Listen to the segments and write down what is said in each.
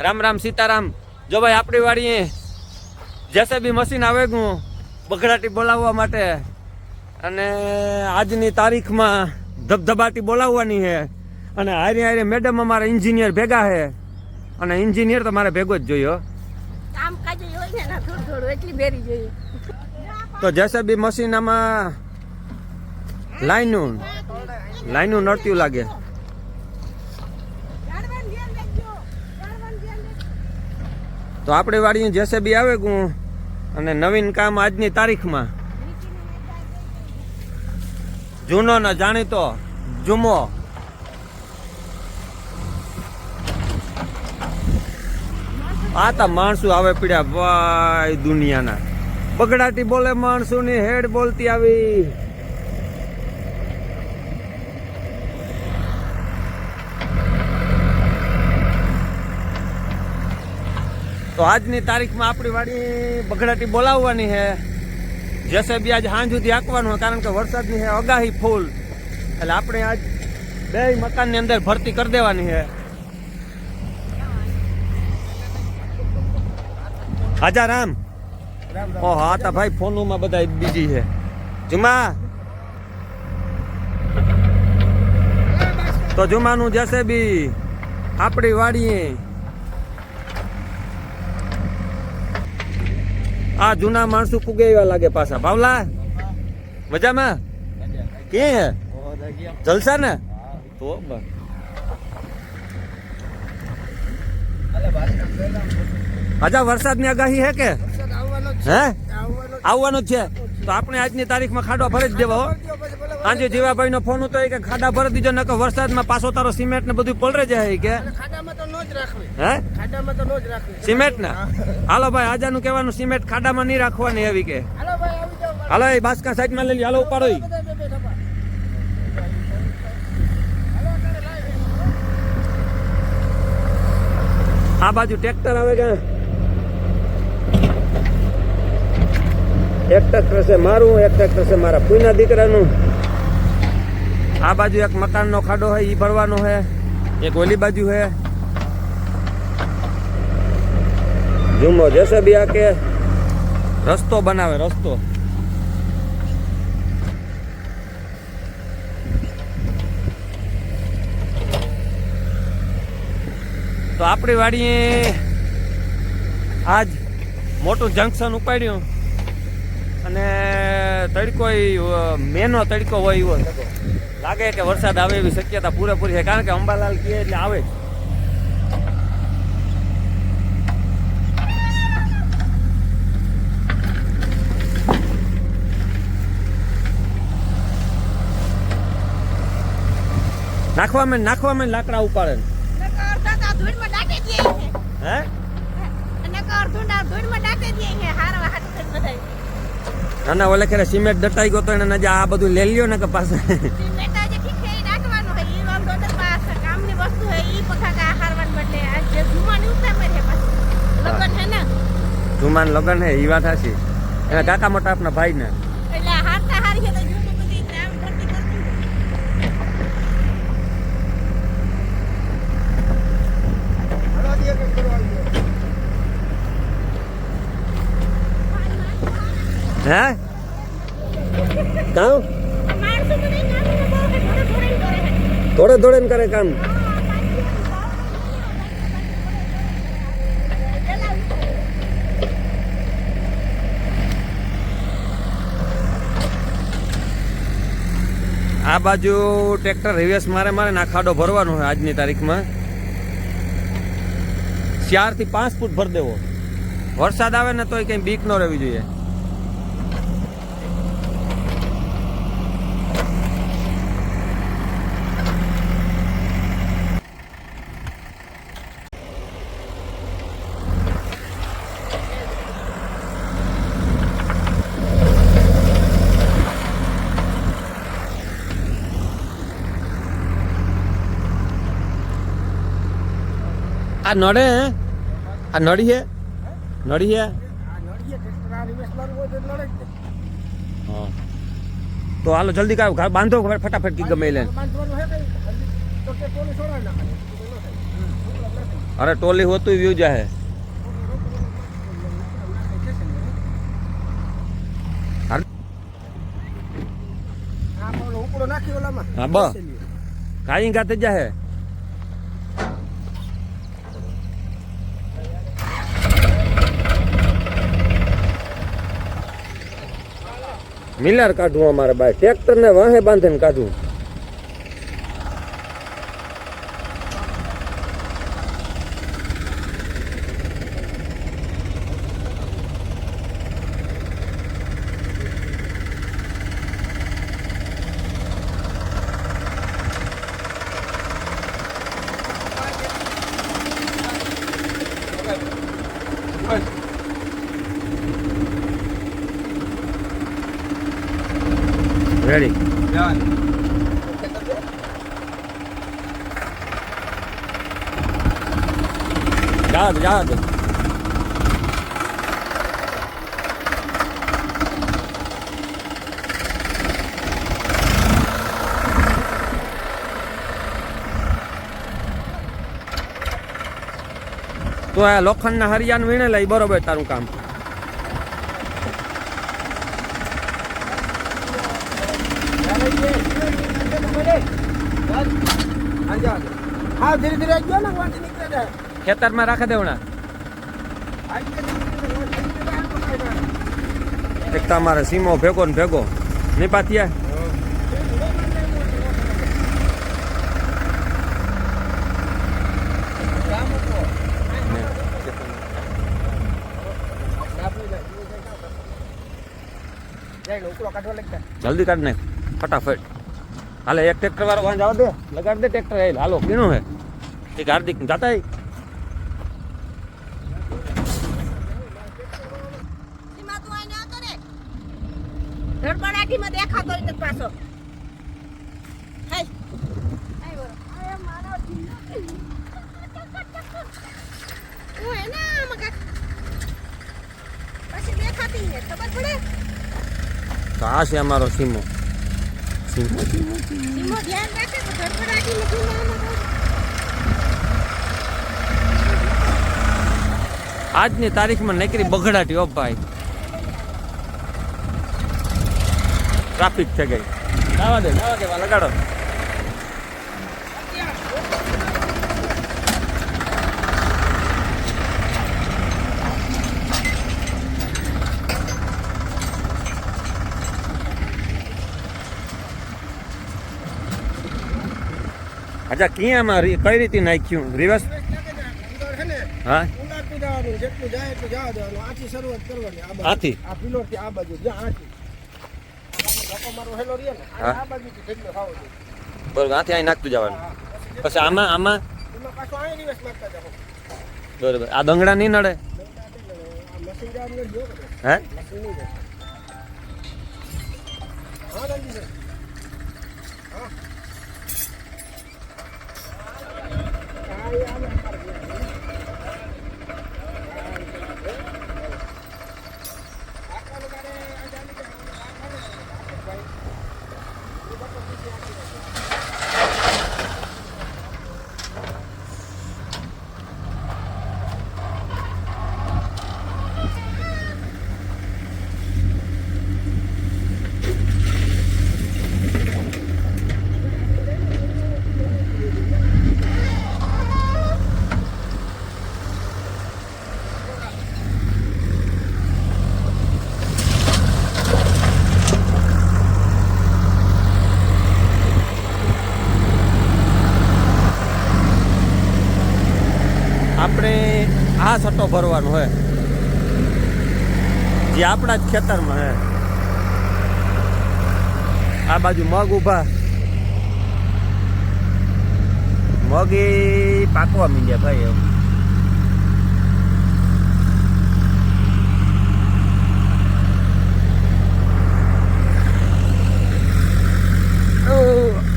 રામ રામ સીતારામ. જો ભાઈ આપણી વાડીએ જેસીબી મશીન આવે ગયું બગડાટી બોલાવવા માટે. અને આજની તારીખમાં ધબધબાટી બોલાવવાની છે. અને હારી હારે મેડમ અમારા એન્જિનિયર ભેગા છે. અને એન્જિનિયર તો મારે ભેગો જ જોયો. તો જેસીબી મશીન આમાં લાઈનું લાઈનું નડતું લાગે. તો આપણી જેસે બી આવે ગું અને નવીન કામ આજની તારીખમાં. જૂનો ને જાણીતો જુમો. આ તો માણસો આવે પીડ્યા ભાઈ દુનિયાના. બગડાટી બોલે માણસો ની હેડ બોલતી આવી. તો આજની તારીખમાં આપણી વાડી બગડાટી બોલાવવાની છે. જેસે બી આજ સાંજ સુધી આંકવાનું કારણ કે વરસાદની છે અગાહી ફૂલ. એટલે આપણે આજ બે મકાનની અંદર ભરતી કરી દેવાની છે. હાજા, રામ. ઓ હા તા ભાઈ ફોનોમાં બધા બીજી છે. જુમા. તો જુમાનું જશે બી આપણી વાડીએ આ જૂના માણસો પુગે એવા લાગે પાછા. ભાવલા મજામાં? કે હે? જલસા ને? તો બસ. વરસાદની આગાહી હે કે? હે? આવવાનો છે. તો આપણે આજની તારીખમાં ખાડો ભરી જ દેવા હો. આજે જીવાભાઈ નો ફોન હતો કે ખાડા ભરી દીધો નકર વરસાદમાં પાછો તારો સિમેન્ટ ને બધું પલરે જાય કે. સિમેન્ટ ને હાલો ભાઈ આજાનું કહેવાનું સિમેન્ટ ખાડામાં નહીં રાખવાની એવી કે. હાલો એ બાસકા સાઈડમાં લઈ હાલો ઉપાડો. આ બાજુ ટ્રેક્ટર આવે કે? એક ટ્રેક્ટર છે મારું, એક ટ્રેક્ટર છે મારા પુઈના દીકરાનું. આ બાજુ એક મકાનનો ખાડો હોય એ ભરવાનો છે. એક ઓલી બાજુ છે. જુમો જશે બી આ કે રસ્તો બનાવે, રસ્તો. તો આપણી વાડીએ આજ મોટું જંકશન ઉપાડ્યું. અને તડકો મેનો તડકો હોય એવો લાગે કે વરસાદ આવે એવી શક્યતા પૂરેપૂરી છે કારણ કે અંબાલાલ કહે એટલે આવે નાખવા મેં નાખવા મેં લાકડા ઉપાડે ને. નકર અડધા ધૂળમાં ડાકે દે હે? નકર અડધું ધૂળમાં ડાકે દે હારવા હાથ કરી અને ઓલે ખેરે સિમેન્ટ દટાઈ ગયો તો એને નજા આ બધું લઈ લ્યો ને કે પાસે જુમાન લગન હે ઈ વાત હાસી એના કાકા મોટા આપના ભાઈ ને એટલે હારતા હારી છે તો જૂનું બધી આમ ભરતી કરતી હાલો દી એક એક કરો આવી જાઓ. હે? કામ? થોડે થોડે કરે કામ. આ બાજુ ટ્રેક્ટર રિવેસ મારે મારે નાખાડો ખાડો ભરવાનો હોય આજની તારીખમાં. ચારથી પાંચ ફૂટ ભર દેવો. વરસાદ આવે ને તોય કઈ બીક ન રહેવી જોઈએ. આ નડે હે આ નડી હે નડી હે આ નળીએ ટ્રેક્ટર આ રિવર્સ મારવું હોય તો નડે જ ને. હા તો હાલો જલ્દી કાઢો ઘા- બાંધો ફટાફટ કી ગમે લઈને બાંધવાનું હે કઈ? હલ્દી તો કે પોલીસ છોડાવી નાખે. અરે ટોલી હોતું વ્યૂ જાહે હાર. આ પેલો ઉપડો નાખી ઓલામાં હા, બસ. કાંઈ ગાતે જાહે મિલર કાઢવું અમારે ભાઈ ટ્રેક્ટર ને વાહે બાંધીને કાઢવું રેડી જા દે, જા દે. તો આ લોખંડના હરિયાન વીણે લઈ બરોબર તારું કામ હા ધીરે ધીરે જાય ખેતરમાં રાખી દેવણા એક તમારે સીમો ભેગો ને ભેગો. નહીં લાગતા જલ્દી કાઢ નાખ. ફટાફટ. હાલે એક ટ્રેક્ટર વાળો વાંચ આવા દે. લગાડ દે ટ્રેક્ટર હાલ હાલો કીનું હે. એક હાર્દિક જાતા ધડપડાટીમાં દેખાતો પાછો. તો આ છે અમારો સીમો. આજની તારીખમાં નીકળી બગડાટી ઓ ભાઈ. ટ્રાફિક થઈ ગઈ. લગાડો. અચ્છા ક્યાંમાં કઈ રીતે નાખ્યું? રિવર્સ હા? જેટલું જાય જવા દેવાનું આથી શરૂઆત કરવાની આ આ બાજુ જ્યાં આથી હા. બરોબર આથી અહીં નાખતું જવાનું. પછી આમાં આમાં? બરોબર. આ દંગડા નહીં નડે? આ મશીન જવાનું નથી જોવો બધે. હે મશીન નહીં જાય. હા ગાંધીભાઈ હા હા એ આવે અમારે ત્યાં. આટલાનું મારે આ જાણી જાય. આ ખાને. ભાઈ. એ બપોર પછી આપી દે. આપણે આ સટ્ટો ભરવાનો હોય જે આપણા જ ખેતરમાં હે. આ બાજુ મગ ઊભા. મગ એ પાકવા મીંડ્યા ભાઈ એમ. Oh.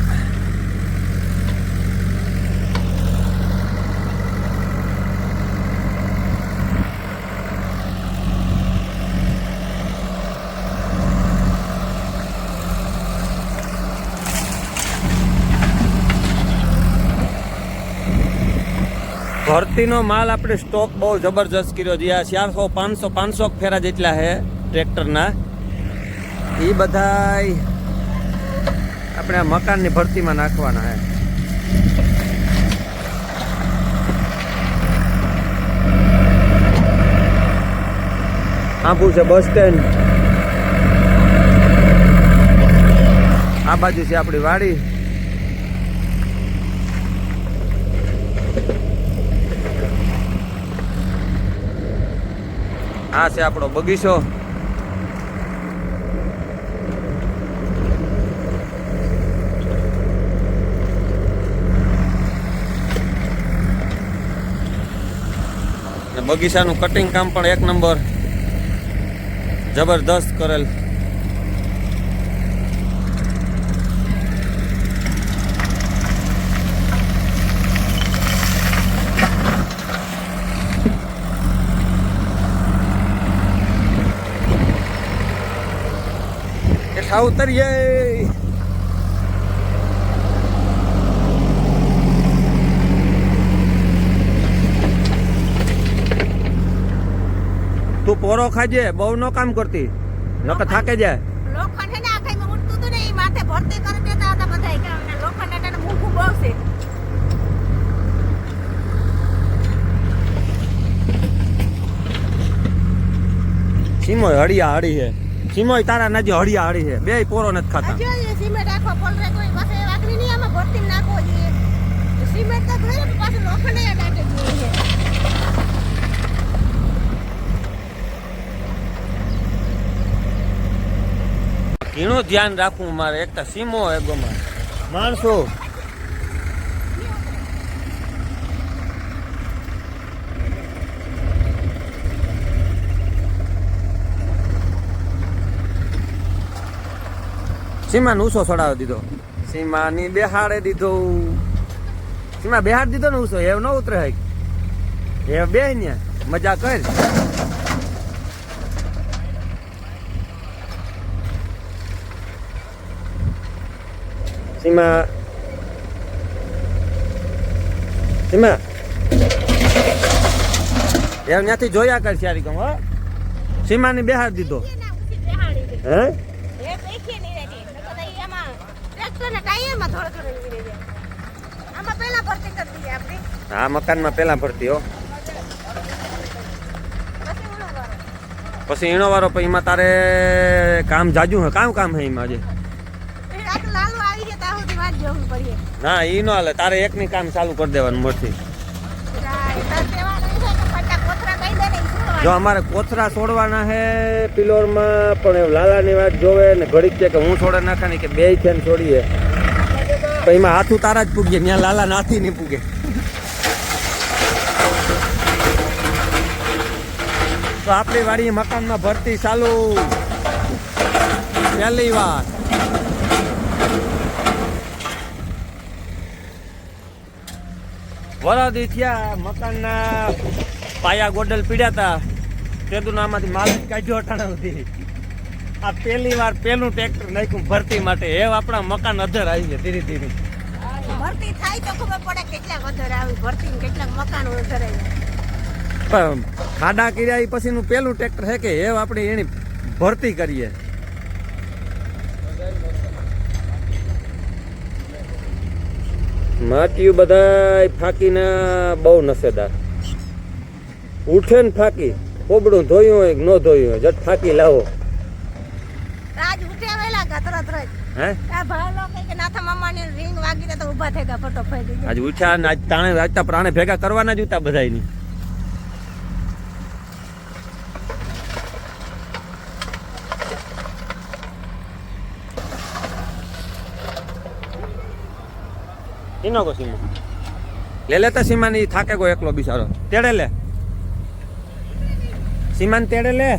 ભરતીનો માલ આપણે સ્ટોક બહુ જબરજસ્ત કર્યો. છે આ ચારસો, પાંચસો પાંચસો ફેરા જેટલા છે ટ્રેક્ટરના. એ બધા આપણે આ મકાનની ભરતીમાં નાખવાના છે. આંબુ છે બસ સ્ટેન્ડ આ બાજુ છે આપણી વાડી. આ છે આપણો બગીચો. બગીચાનું કટિંગ કામ પણ એક નંબર જબરદસ્ત કરેલ. હેઠા ઉતરીએ તું પોરો ખાજે બહુ નો કામ કરતી. નકર થાકે જાય. લોખંડ ને ને આખાઈમાં ઉડતું હતું ને એ માથે ભરતી કરી દેતા હતા બધા કે અમને લોખંડ એટલે મૂકવું બહુ છે સીમોય હળિયા હળી છે. સીમોય તારા નજી હળિયા હળી છે. બે પોરો નથી ખાતા. સિમેન્ટ આખો કોઈ પાસે આમાં ભરતી નાખવો જોઈએ. સિમેન્ટ તો જોઈએ પાછું લોખંડ એ ડાટે જોઈએ છે. ઘણું ધ્યાન રાખવું મારે એક તો સીમો એગોમાં માણસો સીમા ઉસો ચડાવી દીધો. સીમાની બેહાડે દીધો. સીમા બેહાડ દીધો ને ઉસો એવ ન ઉતરે હે એ બે ને મજા કર. સીમા સીમા. એમ ત્યાંથી જોયા કર સારી કહું હો. સીમાની બેહાડ દીધો. એ ના ઉસી બેહાડી દે હે એ દેખીએ નહીં રહેતી નકર તો ઈ આમાં ટ્રેક્ટરના ટાયરમાં થોડો થોડો નીકળી જાય. આમાં પહેલા ભરતી કરી દઈએ આપણે. આ મકાનમાં પેલા ભરતી હો. પછી ઉનો વારો પછી ઈણો વાળો પછી એમાં તારે કામ જાજુ હે કામ કામ હે એમાં જે એ આટલું લાલુ આવી છે ત્યાં સુધી વાત જોવું પડીએ. ના ઈ નો હાલે તારે એકની કામ ચાલુ કરી દેવાનું મોરથી જાય તાર તહેવાર નહીં થાય તો પટ્ટા કોથરા કહી દે ને ઈ શું જો અમારે કોથરા છોડવાના હે પિલોરમાં, પણ લાલાની વાત જોવે ને ઘડીક છે કે હું છોડે નાખાની કે બે થઈને છોડીએ. તો એમાં હાથું તારા જ પૂગે ત્યાં લાલા નાથી નહીં પૂગે. તો આપણી વાડી મકાનમાં ભરતી ચાલુ. પહેલી વાર. વરદી થયા, મકાનના પાયા ગોડલ પીડ્યા હતા. તેદું આમાંથી માલ કાઢ્યો અટાણા સુધી આ પહેલી વાર પહેલું ટ્રેક્ટર નાખ્યું ભરતી માટે. એ આપણા મકાન અધર આવી ગયા ધીરે ધીરે. ભરતી થાય તો ખબર પડે કેટલા વધારે આવી ભરતી કેટલા મકાનો વધારે પણ ખાડા કર્યા પછીનું પહેલું ટ્રેક્ટર છે કે એ આપણે એની ભરતી કરીએ. માટીયું બધાય ફાકીના બહુ નસેદાર ઉઠે ને ફાકી. પોબડું ધોયું હોય કે ન ધોયું હોય જટ ફાકી લાવો. આજ ઉઠે વેલા કા તરત જ હે? આ ભાલો કે નાથા મામાની રિંગ વાગી તો ઊભા થઈ ગયા ફટોફટ આજ ઉઠ્યા ને આજ તાણે આજતા પ્રાણે ભેગા કરવાના જ હતા બધાયની. એનો કો સીમો? લે લેતા સીમાની થાકે ગો એકલો બિચારો. તેડે લે. સીમાન તેડે લે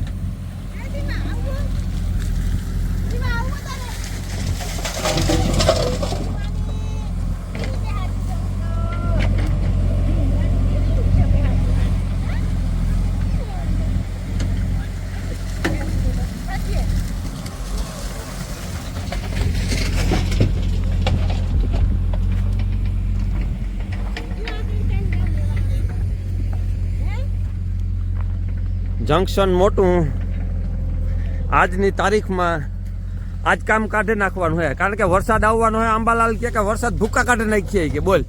જંકશન મોટું આજની તારીખમાં આજ કામ કાઢી નાખવાનું હોય કારણ કે વરસાદ આવવાનો હોય અંબાલાલ કે વરસાદ ભૂકા કાઢી નાખીએ કે બોલ.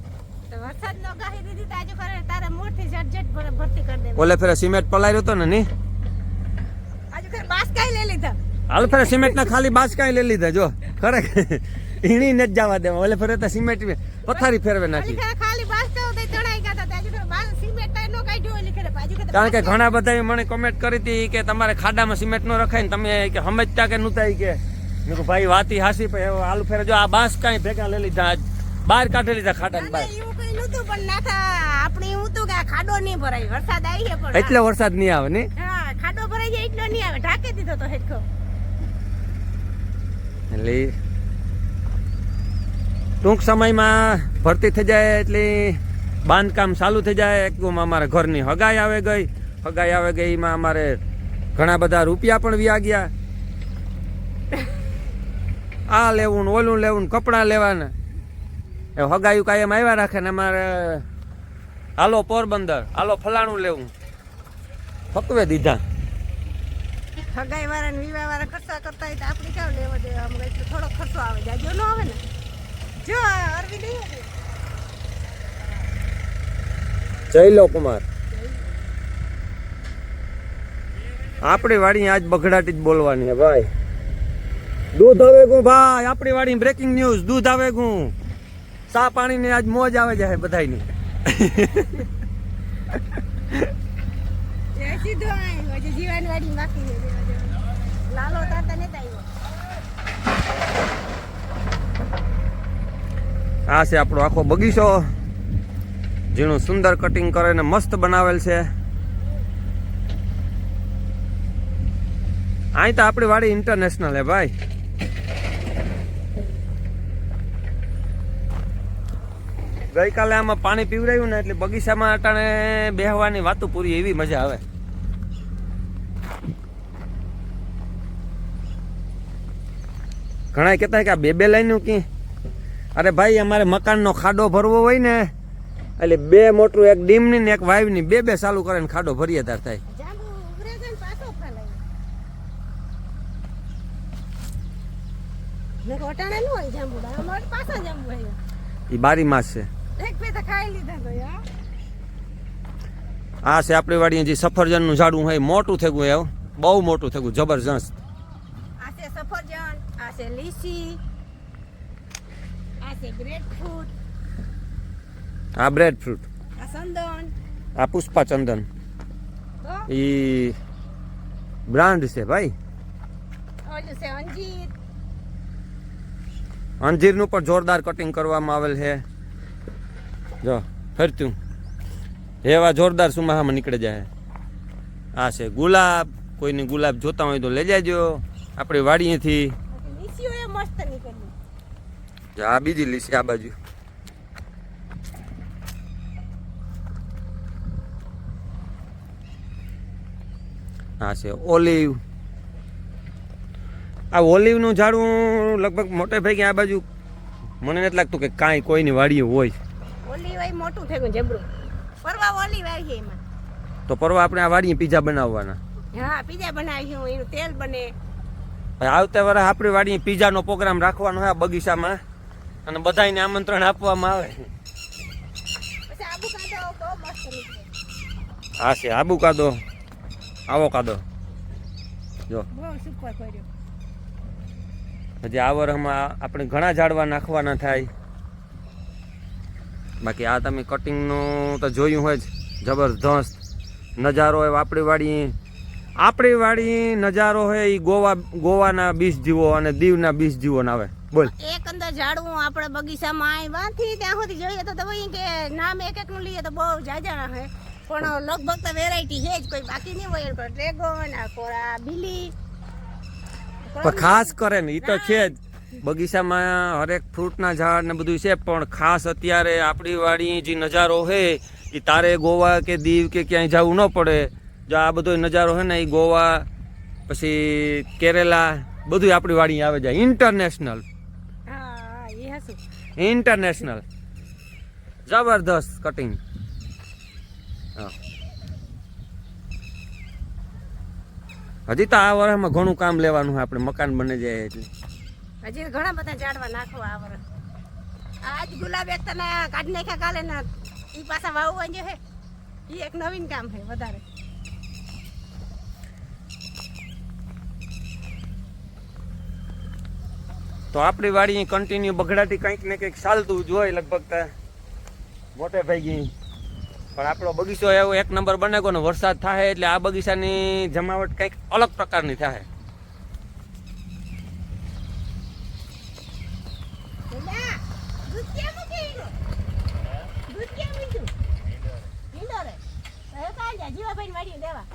ઓલે ફેરે સિમેન્ટ પલાર્યો હતો ને ની? બાસ હાલ ફેરે સિમેન્ટ ના ખાલી બાસકાઈ લઈ લીધા જો. ખરેખર ઈણી ને જ જવા દેવા. ઓલે ફેરે તો સિમેન્ટ પથારી ફેરવે નાખી કરે ખાલી બાસ કાઈ તો ચડાઈ ગયા હતા આજે કરે બાસ સિમેન્ટ કાઈ નો કાઢ્યો એટલે કરે બાજુ કરે કારણ કે ઘણા બધા મને કોમેન્ટ કરી હતી કે તમારે ખાડામાં સિમેન્ટ નો રખાય ને તમે કે સમજતા કે નહોતા કે. મેં ભાઈ વાતી હાસી હવે આલુ ફેરે જો આ બાંસ કાંઈ ભેગા લઈ લીધા આજ બહાર કાઢી લીધા બહાર. ના ખાડો નહીં ભરાય વરસાદ આવી છે પણ એટલે વરસાદ નહીં આવે ને? ખાડો ભરાઈ જાય એટલો નહીં આવે ઢાંકી દીધો તો હેઠો એટલે ટૂંક સમયમાં ભરતી થઈ જાય એટલે બાંધકામ ચાલુ થઈ જાય એકદમ અમારા ઘરની હગાઈ આવે ગઈ. હગાઈ આવે ગઈ, એમાં અમારે ઘણા બધા રૂપિયા પણ વ્યા ગયા. આ લેવું ને ઓલું લેવું ને કપડાં લેવાના. એ હગાયું કાયમ આવ્યા રાખે ને અમારે, હાલો પોરબંદર, હાલો ફલાણું લેવું. ફકવે દીધા. હગાઈ વાળા ને વિવાહ વાળા ખર્ચા કરતા હોય તો આપણે ક્યાં લેવા દેવા? થોડો ખર્ચો આવે. જાજો ન આવે ને? જો અરવિંદ. જયલો કુમાર આપણી વાડી આજ બગડાટી જ બોલવાની ભાઈ. દૂધ આવે ગું ભાઈ આપણી વાડી બ્રેકિંગ ન્યૂઝ દૂધ આવે ગું સા પાણી ની આજ મોજ આવે જાય આવ્યો. આ છે આપણો આખો બગીચો. જેનું સુંદર કટિંગ કરીને મસ્ત બનાવેલ છે. અહીં તો આપણી વાડી ઇન્ટરનેશનલ હે ભાઈ. ગઈકાલે આમાં પાણી પીવરાયું ને એટલે બગીચામાં અટાણે બેહવાની વાતો પૂરી એવી મજા આવે. ઘણા કહેતા કે આ બે બે લાઈન કી અરે ભાઈ, અમારે મકાનનો ખાડો ભરવો હોય ને એટલે બે મોટું એક ડીમની ને એક વાઈવની બે બે ચાલુ કરે ને ખાડો ભરીએ તાર થાય. એ બારી. માસ છે. આ છે આપણી વાડી જે સફરજનનું ઝાડું હોય મોટું થઈ ગયું બહુ મોટું થઈ ગયું જબરજસ્ત. આ છે સફરજન આ છે લીચી આ છે ગ્રેપફ્રૂટ આ બ્રેડ ફ્રૂટ આ પુષ્પા ચંદન. એ બ્રાન્ડ છે ભાઈ. અંજીરનું પણ જોરદાર કટિંગ કરવામાં આવેલ છે. જો ફરતું. એવા જોરદાર સુમાહામાં નીકળી જાય. આ છે ગુલાબ. કોઈને ગુલાબ જોતા હોય તો લઈ જાજો. આપણી વાડીએથી. આ બીજી લીસી આ બાજુ. આ છે. ઓલિવ. આ ઓલિવનું ઝાડું લગભગ મોટે ભાગે આ બાજુ મને નથી લાગતું કે કાંઈ કોઈની વાડી હોય. ઓલી વાય મોટું થઈ ગયું જબરું પરવા ઓલી આવી એમાં. તો પરવા આપણે આ વાડીએ પીઝા બનાવવાના. હા પીઝા બનાવ્યું એનું તેલ બને. આવતા વર્ષે આપણી વાડીએ પીઝાનો પ્રોગ્રામ રાખવાનો હોય બગીચામાં અને બધાને આમંત્રણ આપવામાં આવે. આ છે. આબુ કાદો આવો કાદો જો પછી હજી આ વર્ષમાં આપણે ઘણા ઝાડવા નાખવાના થાય. બાકી આ તમે કટિંગનું તો જોયું હોય જ. જબરદસ્ત નજારો હોય આપણી વાડી આપણી વાડી નજારો હોય એ ગોવા ગોવાના બીજ જીવો અને દીવના બીજ જીવો ના આવે. બોલ. એક અંદર ઝાડવું આપણે બગીચામાં આવી વાંથી ત્યાં સુધી જોઈએ તો તો કે નામ એક એકનું લઈએ તો બહુ જાજા છે પણ લગભગ તો વેરાયટી છે જ. કોઈ બાકી નહીં હોય પણ ડ્રેગન આ કોરા બિલી. પણ ખાસ કરે ને એ તો છે જ. બગીચામાં હરેક ફ્રૂટના ઝાડ ને બધું છે પણ ખાસ અત્યારે આપણી વાડી જે નજારો છે એ તારે ગોવા કે દીવ કે ક્યાંય જવું ન પડે. જો આ બધો નજારો છે ને એ ગોવા પછી કેરેલા બધું આપણી વાડી આવે જાય. ઇન્ટરનેશનલ ઇન્ટરનેશનલ જબરદસ્ત કટિંગ હજી તો આ વર્ષમાં ઘણું કામ લેવાનું છે આપણે મકાન બની જાય એટલે. હજી ઘણા બધા ઝાડવા નાખવા આ વરસ. આજ ગુલાબ એક તને કાઢી નાખ્યા કાલે ના ઈ પાછા વાવવા જે હે. ઈ એક નવીન કામ છે વધારે. તો આપણી વાડી કન્ટિન્યુ બગડાટી કંઈક ને કંઈક ચાલતું જ હોય લગભગ મોટે ભાઈ પણ આપણો બગીચો એવો એક નંબર બને ને વરસાદ થાય એટલે આ બગીચાની જમાવટ કંઈક અલગ પ્રકારની થાય જીવાભાઈ ક્યાં મૂક્યું ઈનો? દૂધ ક્યાં મૂક્યું? ઈંડો રે. હવે કાંઈ જા, જીવાભાઈને વાડીએ દેવા.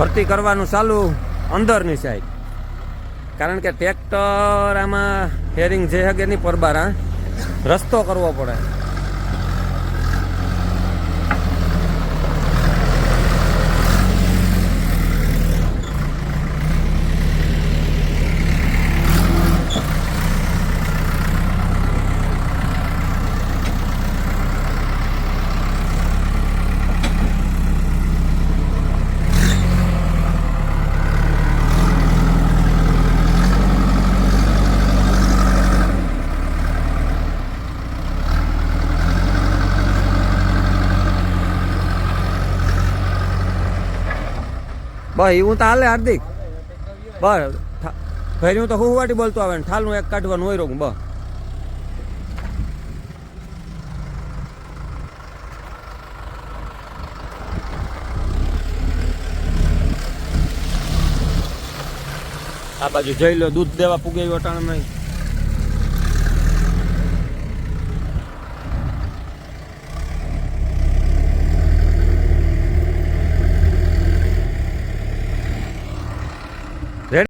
ભરતી કરવાનું ચાલુ અંદરની સાઈડ કારણ કે ટ્રેક્ટર આમાં હેરિંગ જે હગેની પરબારા રસ્તો કરવો પડે. બસ એવું તો હાલે હાર્દિક. બસ ફેર્યું તો હું વાટી બોલતો આવે ને ઠાલનું એક કાઢવાનું હોય રોગ બસ. આ બાજુ જઈ લો, દૂધ દેવા પૂગે અટાણામાં